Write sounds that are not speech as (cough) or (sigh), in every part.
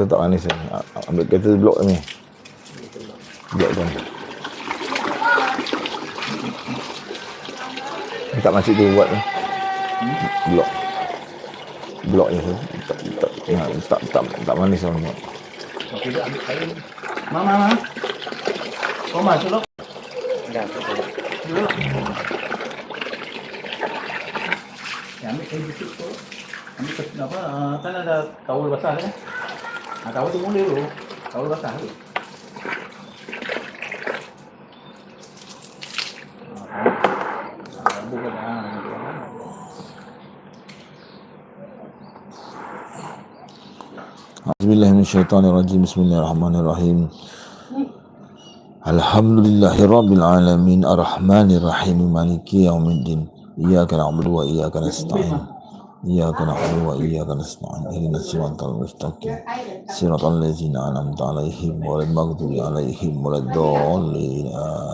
Kereta tak manis ni. Ambil kereta blok ni. Blok kan. Tak makcik tu buat ni. Blok. Blok ni tu. Tak, tak, tak, tak, tak, tak manis orang buat. Okey, dah ambil kain. Mama, mama. Kau masuk dok. Dah, tak apa. Dulu. Ya, ambil kain busuk tu. Ambil ke, apa, kan ada towel basah kan? Ah, towel tu mula dulu. Towel basah tu. Ah, bukan ah. Bismillah min syaitanir rajim Bismillahirrahmanirrahim Alhamdulillahi Rabbil Alamin Ar-Rahmanir Rahim Maliki Yawmiddin Iyaka na'budu wa iyaka إياك نعبد وإياك نستعين اهدنا الصراط المستقيم. صراط الذين أنعمت عليهم ولا المغضوب عليهم ولا الضالين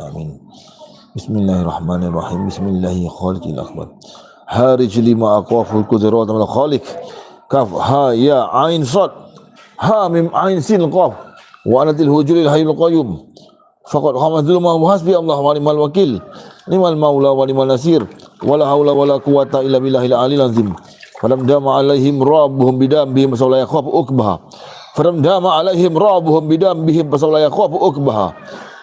آمين. بسم الله الرحمن الرحيم. بسم الله خالق الأخبار. هارج لما أقواف القدرات من الخالق. كاف ها يا عين صاد. ها من عين سين قاف وأنا الهجر الحي القيوم. فقد قامت ظلما وحسبي الله ونعم الوكيل. نعم المولى ونعم النصير. ولا حول ولا قوة إلا بالله العلي العظيم. Falam dama alaihim rabbuhum bidambihim fasawla yakhafu ukbaha falam dama alaihim rabbuhum bidambihim fasawla yakhafu ukbaha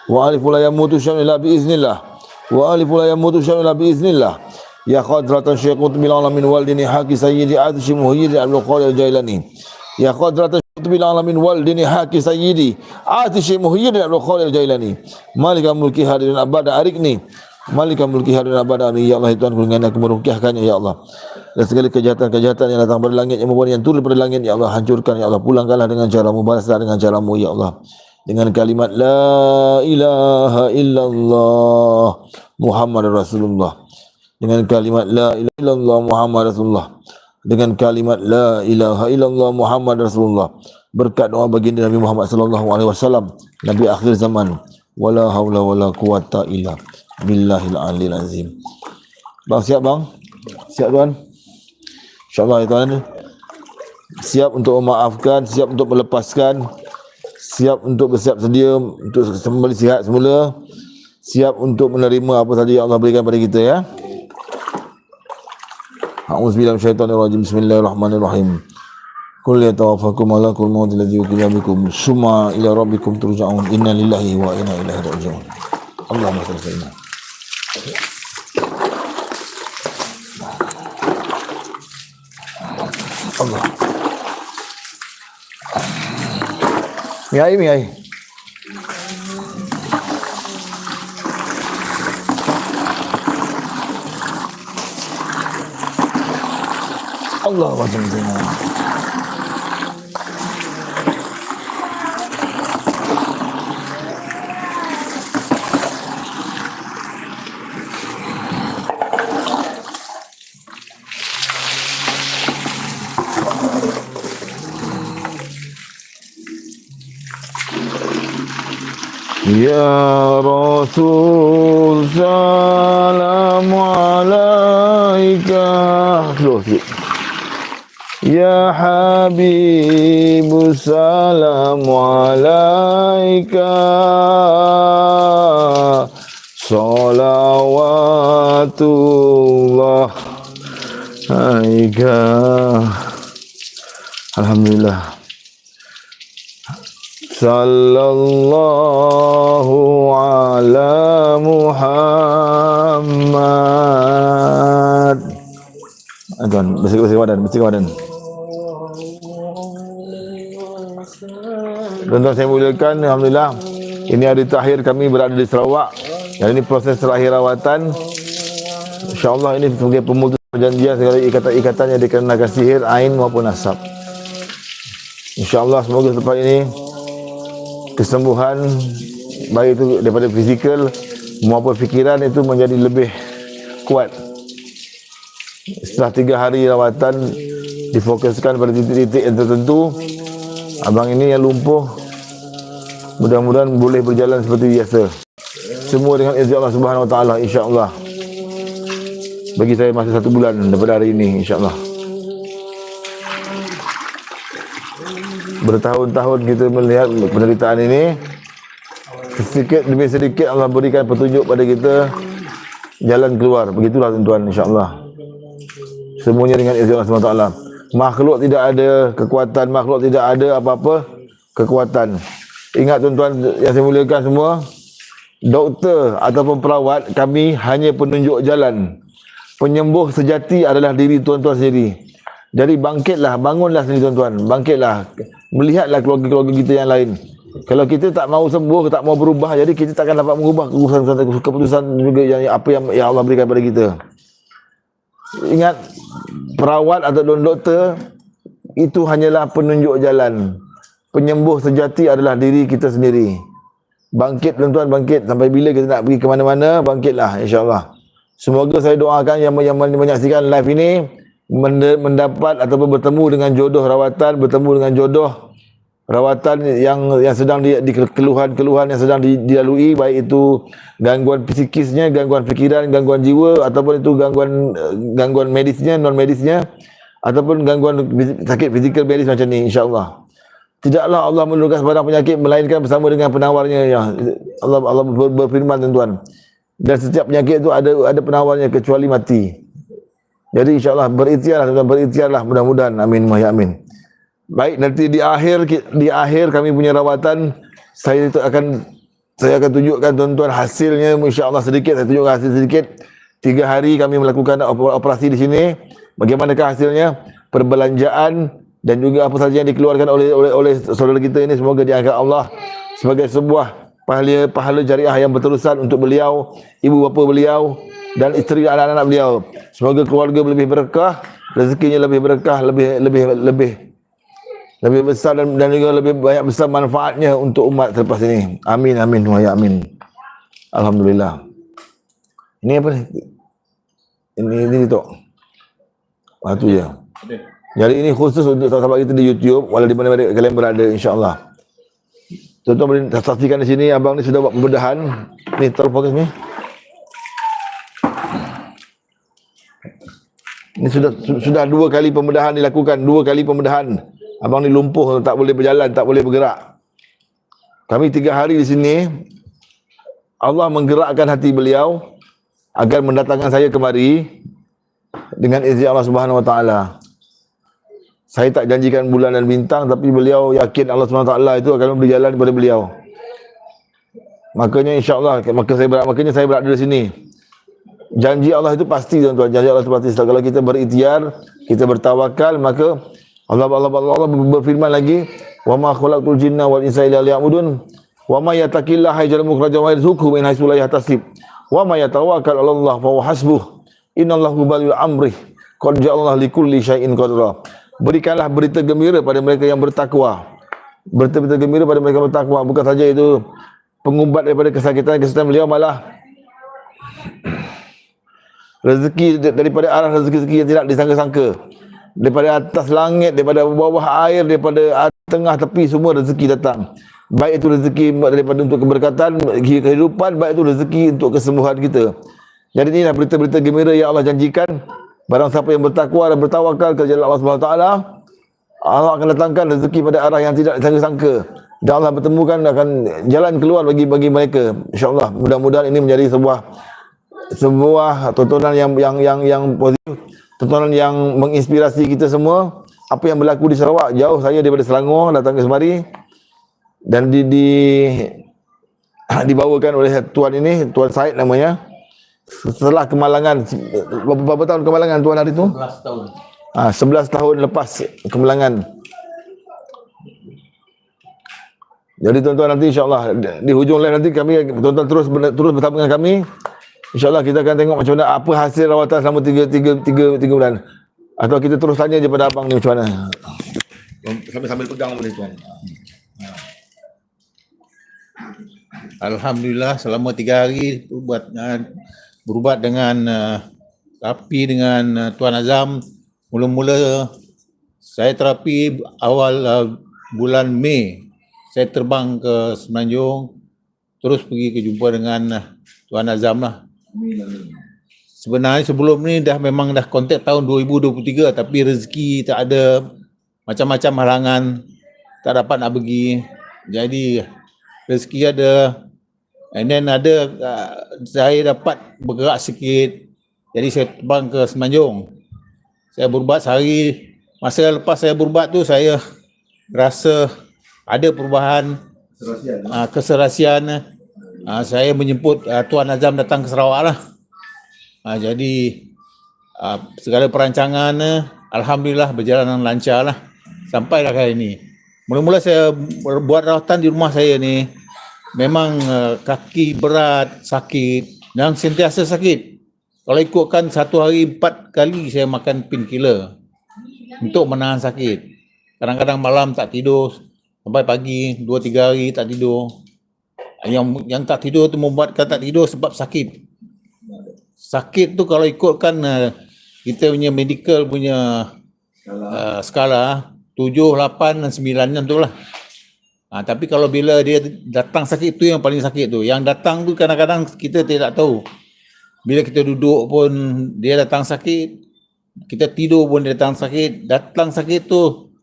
wa alifu la yamutu syai'un illa biiznillah wa alifu la yamutu syai'un illa biiznillah Ya qadratan syekh qutbil alamin waldini haqi sayyidi adshi muhyiddin abdul qadir jailani. Ya qadratan syekh qutbil alamin waldini haqi sayyidi adshi muhyiddin abdul qadir jailani. Malika mulki hadirin abada arikni. Malika mulki hadirin abada ya Allah ya Tuhan dengan aku ya Allah dan segala kejahatan-kejahatan yang datang dari langit yang membuat yang turun dari langit ya Allah hancurkan ya Allah pulangkanlah dengan caramu balaslah dengan caramu ya Allah. Dengan kalimat la ilaha illallah Muhammad Rasulullah. Dengan kalimat la ilaha illallah Muhammad Rasulullah. Dengan kalimat la ilaha illallah Muhammad Rasulullah. Berkat doa baginda Nabi Muhammad sallallahu alaihi wasallam nabi akhir zaman wala haula wala quwata illa billahil alil azim. Bang siap bang? Siap tuan InsyaAllah ya tuan Siap untuk memaafkan Siap untuk melepaskan Siap untuk bersiap sedia Untuk kembali sihat semula Siap untuk menerima apa saja yang Allah berikan pada kita ya A'udzubillahi minasyaitonirrajim. Bismillahirrahmanirrahim. Qul ya tawaffakum malakul maut alladhi yukhrijukum bikum summa ila rabbikum turja'un. Inna lillahi wa inna ilaihi raji'un. Allahumma salli Allah. Mi ai, mi ai. Allah macam Ya Rasul salam alaika Ya Habib salam alaika Salawatullah alaika Sallallahu ala Muhammad Tuan, bersih-bersih badan, bersih badan. Tuan-tuan saya muliakan, Alhamdulillah. Ini hari terakhir kami berada di Sarawak. Dan ini proses terakhir rawatan. InsyaAllah ini sebagai pemutus perjanjian segala ikatan-ikatan yang dikenakan sihir, ain maupun asap. InsyaAllah semoga selepas ini kesembuhan baik itu daripada fizikal maupun fikiran itu menjadi lebih kuat. Setelah tiga hari rawatan difokuskan pada titik-titik yang tertentu, abang ini yang lumpuh mudah-mudahan boleh berjalan seperti biasa. Semua dengan izin Allah Subhanahu Wa Taala insya-Allah. Bagi saya masa satu bulan daripada hari ini insya-Allah. Bertahun-tahun kita melihat penderitaan ini sedikit demi sedikit Allah berikan petunjuk pada kita jalan keluar. Begitulah tuan-tuan insyaallah. Semuanya dengan izin Allah SWT. Makhluk tidak ada kekuatan makhluk tidak ada apa-apa kekuatan. Ingat tuan-tuan yang saya muliakan semua doktor ataupun perawat kami hanya penunjuk jalan. Penyembuh sejati adalah diri tuan-tuan sendiri jadi bangkitlah bangunlah sendiri tuan-tuan. Bangkitlah. Melihatlah keluarga-keluarga kita yang lain. Kalau kita tak mau sembuh tak mau berubah jadi kita takkan dapat mengubah keputusan keputusan juga yang apa yang, yang Allah berikan pada kita. Ingat perawat atau doktor itu hanyalah penunjuk jalan. Penyembuh sejati adalah diri kita sendiri. Bangkit tuan-tuan bangkit. Sampai bila kita nak pergi ke mana-mana bangkitlah insyaallah. Semoga saya doakan yang yang menyaksikan live ini mendapat ataupun bertemu dengan jodoh rawatan bertemu dengan jodoh rawatan yang yang sedang di, di keluhan-keluhan yang sedang dilalui baik itu gangguan psikisnya, gangguan fikiran, gangguan jiwa ataupun itu gangguan gangguan medisnya, non medisnya ataupun gangguan sakit fizikal medis macam ni insyaallah. Tidaklah Allah menurunkan sebarang penyakit melainkan bersama dengan penawarnya ya. Allah Allah berfirman tuan-tuan. Dan setiap penyakit itu ada ada penawarnya kecuali mati. Jadi insyaallah berikhtiarlah tuan berikhtiarlah mudah-mudahan amin ya amin. Baik nanti di akhir di akhir kami punya rawatan saya itu akan saya akan tunjukkan tuan-tuan hasilnya insya-Allah sedikit saya tunjukkan hasil sedikit. Tiga hari kami melakukan operasi di sini. Bagaimanakah hasilnya? Perbelanjaan dan juga apa saja yang dikeluarkan oleh oleh oleh saudara kita ini semoga diangkat Allah sebagai sebuah pahala pahala jariah yang berterusan untuk beliau, ibu bapa beliau dan isteri dan anak-anak beliau. Semoga keluarga lebih berkah, rezekinya lebih berkah, lebih lebih lebih lebih besar dan, dan juga lebih banyak besar manfaatnya untuk umat selepas ini. Amin amin wa ya amin. Alhamdulillah. Ini apa ni? Ini ini tu. Ah tu je. Jadi ini khusus untuk sahabat kita di YouTube walau di mana-mana kalian berada insya-Allah. Tuan-tuan boleh saksikan di sini abang ni sudah buat pembedahan. Ni taruh fokus ni. Ini sudah sudah dua kali pembedahan dilakukan, dua kali pembedahan. Abang ni lumpuh, tak boleh berjalan, tak boleh bergerak. Kami tiga hari di sini, Allah menggerakkan hati beliau agar mendatangkan saya kemari dengan izin Allah Subhanahu Wa Taala. Saya tak janjikan bulan dan bintang, tapi beliau yakin Allah Subhanahu Wa Taala itu akan memberi jalan kepada beliau. Makanya insya Allah, maka saya berada, makanya saya berada di sini. Janji Allah itu pasti tuan-tuan, janji Allah itu pasti. Kalau kita berikhtiar, kita bertawakal, maka Allah Allah Allah, Allah berfirman lagi, "Wa ma khalaqtul jinna wal insa illa liya'budun." Wa ma yattaqillaha yaj'al makhrajan wa yarzuqhu min haitsu la yahtasib. Wa ma yatawakkal 'ala Allah fa huwa hasbuh. Innallahu baligh amrih. Qad ja'alallahu likulli syai'in qadra. Berikanlah berita gembira pada mereka yang bertakwa. Berita-berita gembira pada mereka yang bertakwa. Bukan saja itu pengubat daripada kesakitan-kesakitan beliau malah rezeki daripada arah rezeki-rezeki yang tidak disangka-sangka daripada atas langit, daripada bawah air, daripada tengah tepi semua rezeki datang. Baik itu rezeki daripada untuk keberkatan, kehidupan, baik itu rezeki untuk kesembuhan kita. Jadi inilah berita-berita gembira yang Allah janjikan. Barang siapa yang bertakwa dan bertawakal ke jalan Allah taala, Allah akan datangkan rezeki pada arah yang tidak disangka-sangka. Dan Allah bertemukan akan jalan keluar bagi bagi mereka. Insya-Allah mudah-mudahan ini menjadi sebuah sebuah tontonan yang yang yang yang positif. Tontonan yang menginspirasi kita semua. Apa yang berlaku di Sarawak jauh saya daripada Selangor datang ke semari. Dan di, di (clears throat) dibawakan oleh tuan ini tuan Said namanya. Setelah kemalangan berapa, berapa tahun kemalangan tuan hari itu 11 tahun. Ah ha, 11 tahun lepas kemalangan. Jadi tuan-tuan nanti insyaallah di hujung lain nanti kami tuan-tuan terus terus bersama dengan kami InsyaAllah kita akan tengok macam mana apa hasil rawatan selama tiga, tiga, tiga, tiga bulan. Atau kita terus tanya je pada abang ni macam mana. Sambil sambil pegang boleh tuan. Alhamdulillah selama tiga hari berubat uh, berubat dengan uh, terapi dengan uh, Tuan Azam mula-mula saya terapi awal bulan Mei saya terbang ke Semenanjung terus pergi ke jumpa dengan Tuan Azam lah Sebenarnya sebelum ni dah memang dah kontak tahun 2023 tapi rezeki tak ada macam-macam halangan tak dapat nak pergi. Jadi rezeki ada. And then ada uh, saya dapat bergerak sikit. Jadi saya terbang ke Semenanjung. Saya berubat sehari. Masa lepas saya berubat tu saya rasa ada perubahan uh, keserasian. Uh, saya menjemput uh, Tuan Azam datang ke Sarawak lah. Uh, jadi uh, segala perancangan uh, Alhamdulillah berjalan dengan lancar lah. Sampailah kali ini. Mula-mula saya buat rawatan di rumah saya ni memang uh, kaki berat, sakit dan sentiasa sakit. Kalau ikutkan satu hari empat kali saya makan painkiller untuk menahan sakit. Kadang-kadang malam tak tidur sampai pagi dua tiga hari tak tidur. Yang yang tak tidur tu membuatkan tak tidur sebab sakit. Sakit tu kalau ikutkan uh, kita punya medical punya uh, skala 7, 8 dan 9 macam tu lah. Ha, tapi kalau bila dia datang sakit tu yang paling sakit tu. Yang datang tu kadang-kadang kita tidak tahu. Bila kita duduk pun dia datang sakit. Kita tidur pun dia datang sakit. Datang sakit tu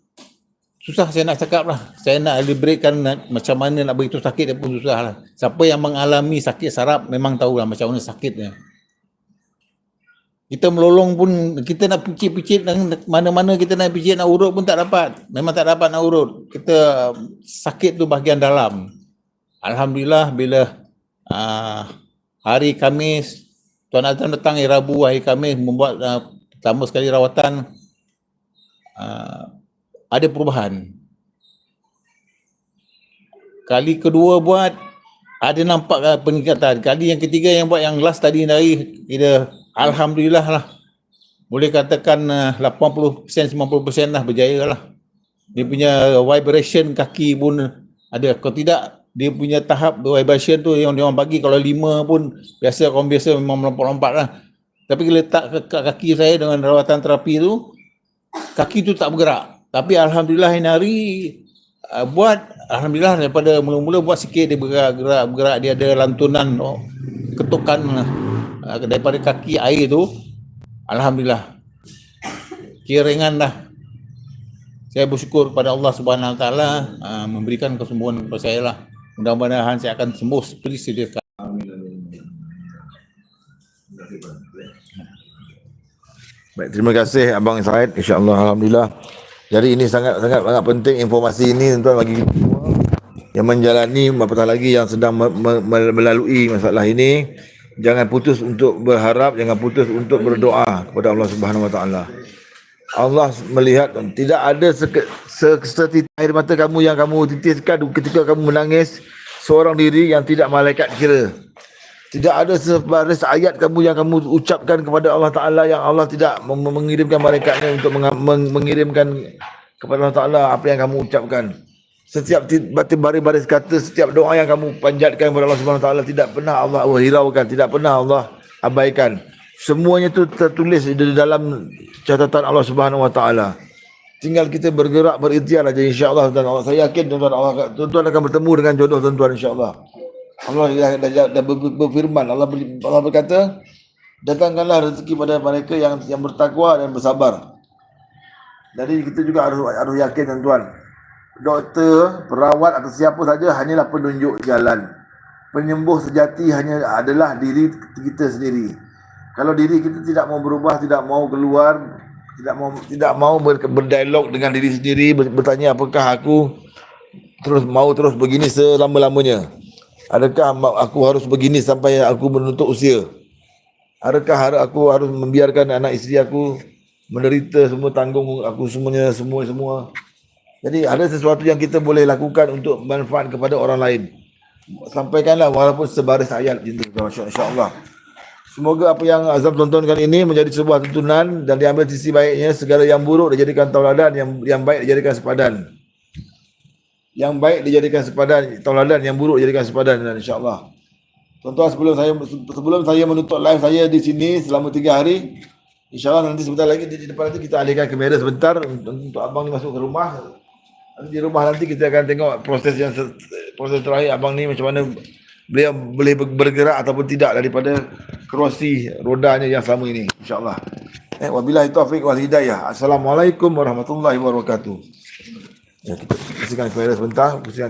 susah saya nak cakap lah. Saya nak elaboratekan nak, macam mana nak beritahu sakit dia pun susah lah. Siapa yang mengalami sakit sarap memang tahu lah macam mana sakitnya. Kita melolong pun kita nak picit-picit mana-mana kita nak picit nak urut pun tak dapat. Memang tak dapat nak urut. Kita sakit tu bahagian dalam. Alhamdulillah bila uh, hari Kamis Tuan Azam datang hari Rabu hari Kamis membuat uh, pertama sekali rawatan uh, ada perubahan. Kali kedua buat ada nampak uh, peningkatan. Kali yang ketiga yang buat yang last tadi hari kita Alhamdulillah lah. Boleh katakan uh, 80% 90% lah berjaya lah. Dia punya vibration kaki pun ada. Kalau tidak dia punya tahap vibration tu yang dia orang bagi kalau lima pun biasa orang biasa memang melompat-lompat lah. Tapi letak kaki saya dengan rawatan terapi tu kaki tu tak bergerak. Tapi Alhamdulillah hari uh, buat Alhamdulillah daripada mula-mula buat sikit dia bergerak, gerak, bergerak dia ada lantunan oh, ketukan lah. Ah, daripada kaki air tu alhamdulillah kira ringan dah saya bersyukur kepada Allah Subhanahu Taala ah, memberikan kesembuhan kepada saya lah mudah-mudahan saya akan sembuh seperti sedia. Baik, terima kasih Abang Said. InsyaAllah, Alhamdulillah. Jadi ini sangat sangat sangat penting informasi ini tuan bagi kita semua yang menjalani apatah lagi yang sedang me- me- melalui masalah ini jangan putus untuk berharap jangan putus untuk berdoa kepada Allah Subhanahu Wa Taala. Allah melihat tidak ada setitik air mata kamu yang kamu titiskan ketika kamu menangis seorang diri yang tidak malaikat kira. Tidak ada sebaris ayat kamu yang kamu ucapkan kepada Allah Ta'ala yang Allah tidak mengirimkan malaikatnya untuk meng- meng- mengirimkan kepada Allah Ta'ala apa yang kamu ucapkan. Setiap baris-baris kata, setiap doa yang kamu panjatkan kepada Allah Subhanahu Ta'ala tidak pernah Allah hiraukan, tidak pernah Allah abaikan. Semuanya itu tertulis di dalam catatan Allah Subhanahu Wa Ta'ala. Tinggal kita bergerak berikhtiar aja insya-Allah saya yakin tuan-tuan Allah tuan-tuan akan bertemu dengan jodoh tuan-tuan insya-Allah. Allah dah, dah, dah, dah ber- berfirman Allah ber- Allah berkata datangkanlah rezeki pada mereka yang yang bertakwa dan bersabar. Jadi kita juga harus harus yakin tuan-tuan. Doktor, perawat atau siapa saja hanyalah penunjuk jalan. Penyembuh sejati hanya adalah diri kita sendiri. Kalau diri kita tidak mau berubah, tidak mau keluar, tidak mau tidak mau ber, berdialog dengan diri sendiri, ber- bertanya apakah aku terus mau terus begini selama-lamanya. Adakah aku harus begini sampai aku menutup usia? Adakah aku harus membiarkan anak isteri aku menderita semua tanggung aku semuanya semua semua. Jadi ada sesuatu yang kita boleh lakukan untuk manfaat kepada orang lain. Sampaikanlah walaupun sebaris ayat macam tu insya-Allah. Semoga apa yang Azam tontonkan ini menjadi sebuah tuntunan dan diambil sisi baiknya segala yang buruk dijadikan tauladan yang yang baik dijadikan sepadan. Yang baik dijadikan sepadan, tauladan yang buruk dijadikan sepadan dan insya-Allah. Tuan-tuan sebelum saya sebelum saya menutup live saya di sini selama tiga hari, insya-Allah nanti sebentar lagi di depan nanti kita alihkan kamera sebentar untuk, untuk abang ni masuk ke rumah. Nanti di rumah nanti kita akan tengok proses yang se- proses terakhir abang ni macam mana beliau boleh ber- bergerak ataupun tidak daripada kerusi rodanya yang selama ini insyaallah. Eh wabillahi taufik wal hidayah. Assalamualaikum warahmatullahi wabarakatuh. Ya, kita bersihkan toilet sebentar, bersihkan